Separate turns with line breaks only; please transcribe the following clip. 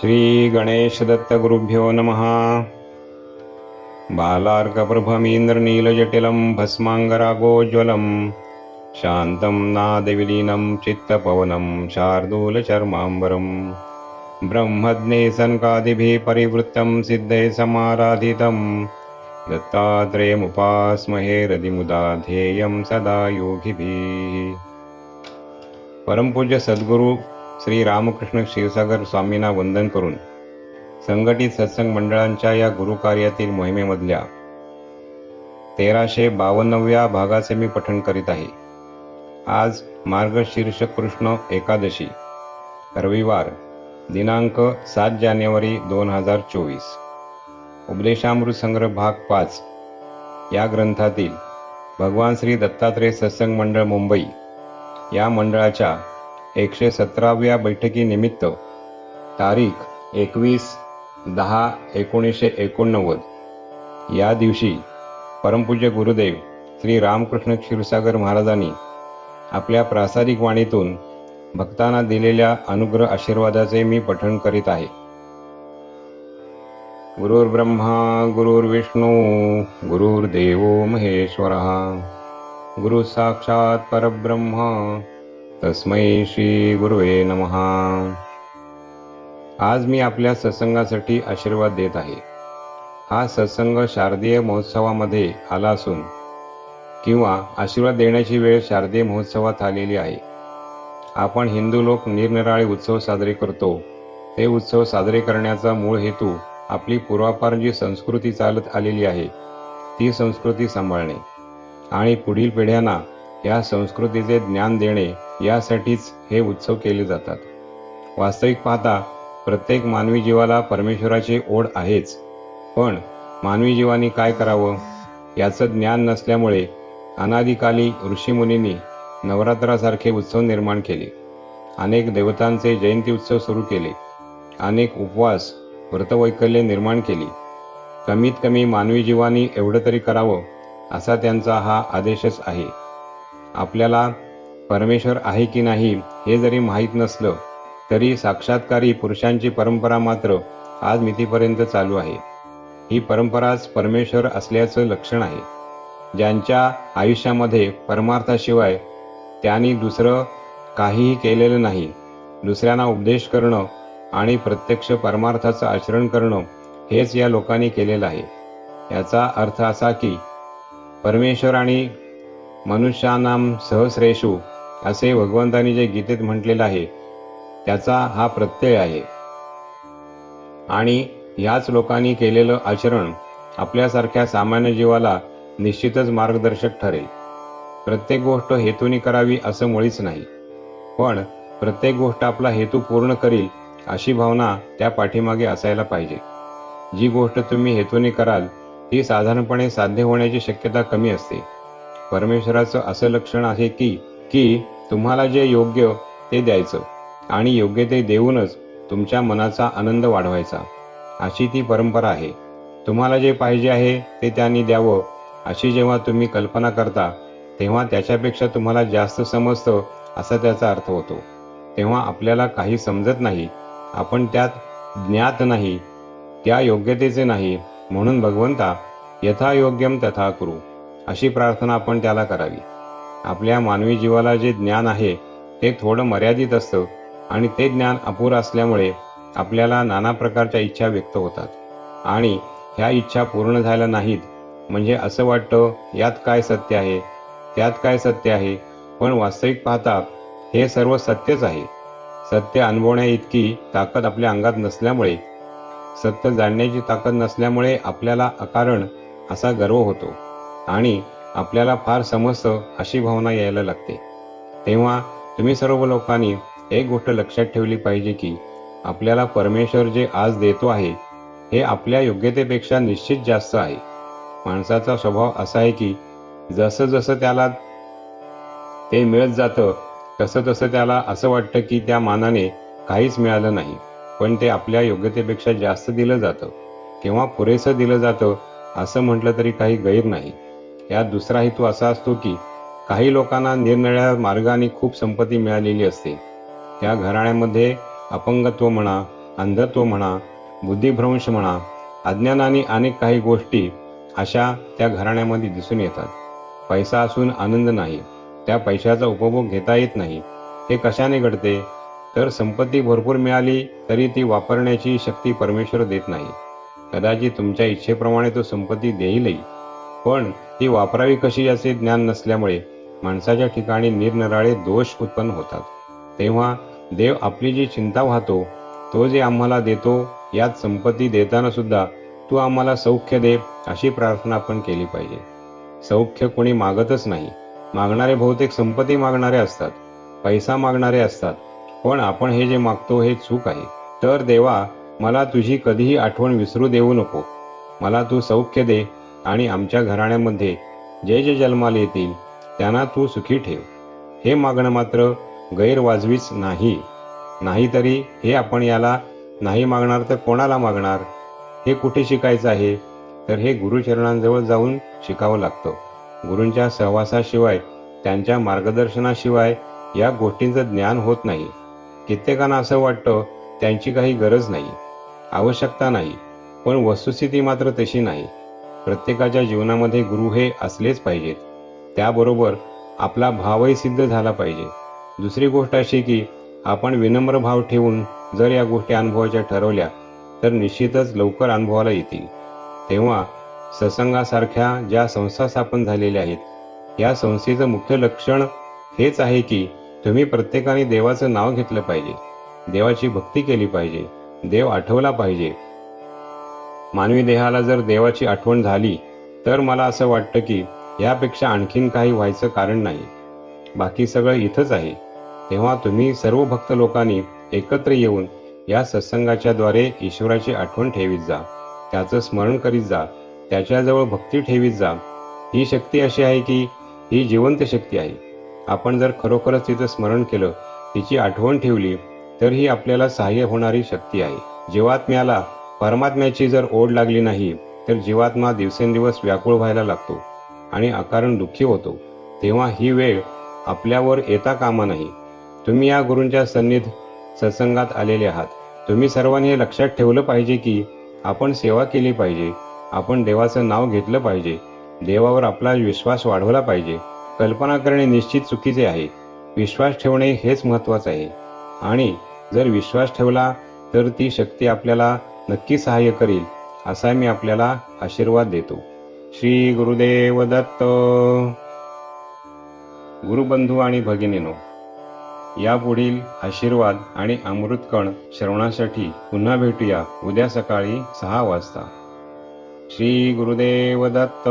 श्रीगणेशदत्तगुरुभ्यो नमः। बालार्कप्रभमीन्द्रनीलजटिलं भस्माङ्गरागोज्ज्वलं शान्तं नादविलीनं चित्तपवनं शार्दूलचर्माम्बरम्। ब्रह्मज्ञे सनकादिभिः परिवृत्तं सिद्धे समाराधितं। दत्तात्रेयमुपास्महे हृदिमुदा ध्येयं सदा योगिभिः। परमपूज्य सद्गुरू श्री रामकृष्ण क्षीरसागर स्वामींना वंदन करून संघटित सत्संग मंडळांच्या या गुरुकार्यातील मोहिमेमधल्या तेराशे बावन्नव्या भागाचे मी पठण करीत आहे. आज मार्गशीर्ष कृष्ण एकादशी रविवार दिनांक सात जानेवारी दोन हजार चोवीस. उपदेशामृत संग्रह भाग पाच. या ग्रंथातील भगवान श्री दत्तात्रेय सत्संग मंडळ मुंबई या मंडळाच्या एकशे सतराव्या बैठकीनिमित्त तारीख एकवीस दहा एकोणीसशे एकोणनव्वद. या दिवशी परमपूज्य गुरुदेव श्री रामकृष्ण क्षीरसागर महाराजांनी आपल्या प्रासादिक वाणीतून भक्तांना दिलेल्या अनुग्रह आशीर्वादाचे मी पठण करीत आहे. गुरुर्ब्रह्मा गुरुर्विष्णू गुरुर्देवो महेश्वरः. गुरु साक्षात परब्रह्मा. तस्मै श्री गुरुवे नमः. आज मी आपल्या सत्संगासाठी आशीर्वाद देत आहे. हा सत्संग शारदीय महोत्सवामध्ये आला असून किंवा आशीर्वाद देण्याची वेळ शारदीय महोत्सवात आलेली आहे. आपण हिंदू लोक निरनिराळे उत्सव साजरे करतो. ते उत्सव साजरे करण्याचा मूळ हेतू आपली पूर्वापार जी संस्कृती चालत आलेली आहे. ती संस्कृती सांभाळणे. आणि पुढील पिढ्यांना या संस्कृतीचे ज्ञान देणे यासाठीच हे उत्सव केले जातात. वास्तविक पाहता प्रत्येक मानवी जीवाला परमेश्वराची ओढ आहेच. पण मानवी जीवानी काय करावं? याचं ज्ञान नसल्यामुळे अनादिकाली ऋषीमुनींनी नवरात्रासारखे उत्सव निर्माण केले. अनेक देवतांचे जयंती उत्सव सुरू केले. अनेक उपवास व्रतवैकल्य निर्माण केली. कमीत कमी मानवी जीवानी एवढं तरी करावं असा त्यांचा हा आदेशच आहे. आपल्याला परमेश्वर आहे की नाही हे जरी माहीत नसलं तरी साक्षात्कारी पुरुषांची परंपरा मात्र आज मितीपर्यंत चालू आहे. ही परंपराच परमेश्वर असल्याचं लक्षण आहे. ज्यांच्या आयुष्यामध्ये परमार्थाशिवाय त्यांनी दुसरं काहीही केलेलं नाही दुसऱ्यांना उपदेश करणं आणि प्रत्यक्ष परमार्थाचं आचरण करणं हेच या लोकांनी केलेलं आहे. याचा अर्थ असा की परमेश्वर आणि मनुष्यानाम सहस्रेषु असे भगवंतांनी जे गीतेत म्हटलेलं आहे त्याचा हा प्रत्यय आहे. आणि याच लोकांनी केलेलं आचरण आपल्यासारख्या सामान्य जीवाला निश्चितच मार्गदर्शक ठरेल. प्रत्येक गोष्ट हेतूने करावी असं मुळीच नाही. पण प्रत्येक गोष्ट आपला हेतू पूर्ण करील अशी भावना त्या पाठीमागे असायला पाहिजे. जी गोष्ट तुम्ही हेतूने कराल ती साधारणपणे साध्य होण्याची शक्यता कमी असते. परमेश्वराचं असं लक्षण आहे की की तुम्हाला जे योग्य ते द्यायचं आणि योग्य ते देऊनच तुमच्या मनाचा आनंद वाढवायचा. अशी ती परंपरा आहे. तुम्हाला जे पाहिजे आहे ते त्यांनी द्यावं अशी जेव्हा तुम्ही कल्पना करता तेव्हा त्याच्यापेक्षा तुम्हाला जास्त समजतं असा त्याचा अर्थ होतो. तेव्हा आपल्याला काही समजत नाही आपण त्यात ज्ञात नाही त्या योग्यतेचे नाही म्हणून भगवंता यथायोग्यम तथा करू अशी प्रार्थना आपण त्याला करावी. आपल्या मानवी जीवाला जे ज्ञान आहे ते थोडं मर्यादित असतं आणि ते ज्ञान अपुर असल्यामुळे आपल्याला नाना प्रकारच्या इच्छा व्यक्त होतात. आणि ह्या इच्छा पूर्ण झाल्या नाहीत म्हणजे असं वाटतं यात काय सत्य आहे? त्यात काय सत्य आहे? पण वास्तविक पाहता हे सर्व सत्यच आहे. सत्य अनुभवण्या इतकी ताकद आपल्या अंगात नसल्यामुळे सत्य जाणण्याची ताकद नसल्यामुळे आपल्याला अकारण असा गर्व होतो. आणि आपल्याला फार समजतं अशी भावना यायला लागते. तेव्हा तुम्ही सर्व लोकांनी एक गोष्ट लक्षात ठेवली पाहिजे की आपल्याला परमेश्वर जे आज देतो आहे हे आपल्या योग्यतेपेक्षा निश्चित जास्त आहे. माणसाचा स्वभाव असा आहे की जसं जसं त्याला ते मिळत जातं तसं तसं त्याला असं वाटतं की त्या मानाने काहीच मिळालं नाही पण ते आपल्या योग्यतेपेक्षा जास्त दिलं जातं. किंवा पुरेसं दिलं जातं असं म्हटलं तरी काही गैर नाही. यात दुसरा हेतू असा असतो की काही लोकांना निरनिळ्या मार्गाने खूप संपत्ती मिळालेली असते. त्या घराण्यामध्ये अपंगत्व म्हणा अंधत्व म्हणा बुद्धिभ्रंश म्हणा अज्ञानाने अनेक काही गोष्टी अशा त्या घराण्यामध्ये दिसून येतात. पैसा असून आनंद नाही. त्या पैशाचा उपभोग घेता येत नाही. हे कशाने घडते? तर संपत्ती भरपूर मिळाली तरी ती वापरण्याची शक्ती परमेश्वर देत नाही. कदाचित तुमच्या इच्छेप्रमाणे तो संपत्ती देईलही. पण ती वापरावी कशी याचे ज्ञान नसल्यामुळे माणसाच्या ठिकाणी निरनिराळे दोष उत्पन्न होतात. तेव्हा देव आपली जी चिंता वाहतो तो जे आम्हाला देतो यात संपत्ती देताना सुद्धा तू आम्हाला सौख्य दे अशी प्रार्थना आपण केली पाहिजे. सौख्य कोणी मागतच नाही. मागणारे बहुतेक संपत्ती मागणारे असतात पैसा मागणारे असतात पण आपण हे जे मागतो हे चूक आहे. तर देवा मला तुझी कधीही आठवण विसरू देऊ नको. मला तू सौख्य दे आणि आमच्या घराण्यामध्ये जे जे जन्माला येतील त्यांना तू सुखी ठेव. हे मागणं मात्र गैरवाजवीच नाही. नाहीतरी हे आपण याला नाही मागणार तर कोणाला मागणार? हे कुठे शिकायचं आहे? तर हे गुरुचरणांजवळ जाऊन शिकावं लागतं. गुरूंच्या सहवासाशिवाय त्यांच्या मार्गदर्शनाशिवाय या गोष्टींचं ज्ञान होत नाही. कित्येकांना असं वाटतं त्यांची काही गरज नाही. आवश्यकता नाही. पण वस्तुस्थिती मात्र तशी नाही. प्रत्येकाच्या जीवनामध्ये गुरु हे असलेच पाहिजेत. त्याबरोबर आपला भावही सिद्ध झाला पाहिजे. दुसरी गोष्ट अशी की आपण विनम्र भाव ठेवून जर या गोष्टी अनुभवाच्या ठरवल्या तर निश्चितच लवकर अनुभवाला येतील. तेव्हा सत्संगासारख्या ज्या संस्था स्थापन झालेल्या आहेत या संस्थेचं मुख्य लक्षण हेच आहे की तुम्ही प्रत्येकाने देवाचं नाव घेतलं पाहिजे. देवाची भक्ती केली पाहिजे. देव आठवला पाहिजे. मानवी देहाला जर देवाची आठवण झाली तर मला असं वाटतं की यापेक्षा आणखीन काही व्हायचं कारण नाही. बाकी सगळं इथंच आहे. तेव्हा तुम्ही सर्व भक्त लोकांनी एकत्र येऊन या सत्संगाच्या द्वारे ईश्वराची आठवण ठेवीत जा. त्याचं स्मरण करीत जा. त्याच्याजवळ भक्ती ठेवीत जा. ही शक्ती अशी आहे की ही जिवंत शक्ती आहे. आपण जर खरोखरच तिचं स्मरण केलं तिची आठवण ठेवली तर ही आपल्याला सहाय्य होणारी शक्ती आहे. जीवात्म्याला परमात्म्याची जर ओढ लागली नाही तर जीवात्मा दिवसेंदिवस व्याकुळ व्हायला लागतो आणि अकारण दुःखी होतो. तेव्हा ही वेळ आपल्यावर येता कामा नाही. तुम्ही या गुरूंच्या सन्निध सत्संगात आलेले आहात. तुम्ही सर्वांनी हे लक्षात ठेवलं पाहिजे की आपण सेवा केली पाहिजे. आपण देवाचं नाव घेतलं पाहिजे. देवावर आपला विश्वास वाढवला पाहिजे. कल्पना करणे निश्चित चुकीचे आहे. विश्वास ठेवणे हेच महत्वाचं आहे. आणि जर विश्वास ठेवला तर ती शक्ती आपल्याला नक्की सहाय्य करील असा मी आपल्याला आशीर्वाद देतो. श्री गुरुदेव दत्त. गुरुबंधू आणि भगिनीनो यापुढील आशीर्वाद आणि अमृतकण श्रवणासाठी पुन्हा भेटूया उद्या सकाळी सहा वाजता. श्री गुरुदेव दत्त.